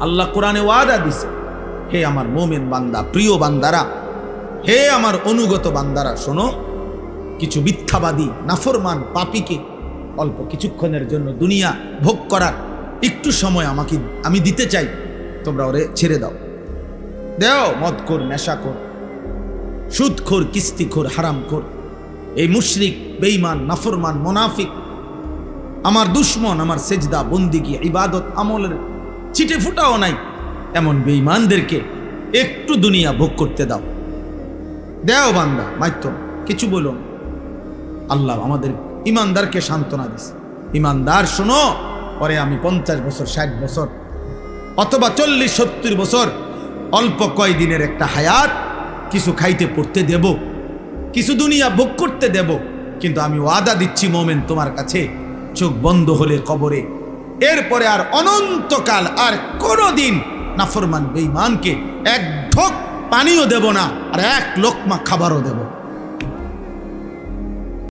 আল্লাহ কোরআনে ওয়াদা দিছে, হে আমার মোমেন বান্দা, প্রিয় বান্দারা, হে আমার অনুগত বান্দারা, শোনো, কিছু মিথ্যাবাদী, নাফরমান পাপিকে অল্প কিছুক্ষণের জন্য দুনিয়া ভোগ করার একটু সময় আমাকে, আমি দিতে চাই, তোমরা ওরে ছেড়ে দাও। দেও মদ কর নেশা কর সুদখোর, কিস্তিখোর, হারামখোর, এই মুশরিক, বেঈমান, নাফরমান, মোনাফিক, আমার দুশ্মন, আমার সেজদা, বন্দিগি, ইবাদত আমলের ছিটে ফুটাও নাই। এমন বেঈমানদেরকে একটু দুনিয়া ভোগ করতে দাও। দেও বান্দা মাইত্য কিছু বলুন আল্লাহ আমাদের ইমানদারকে সান্ত্বনা দিছে। ইমানদার শোনো, পরে আমি পঞ্চাশ বছর, ষাট বছর অথবা চল্লিশ, সত্তর বছর অল্প কয় দিনের একটা হায়াত, কিছু খাইতে পড়তে দেব, কিছু দুনিয়া ভোগ করতে দেব, কিন্তু আমি ওয়াদা দিচ্ছি মোমেন তোমার কাছে, চোখ বন্ধ হলে কবরে এরপরে আর অনন্তকাল আর কোনো দিন নাফরমান বেঈমানকে এক ঢোক পানিও দেব না আর এক লোকমা খাবারও দেব।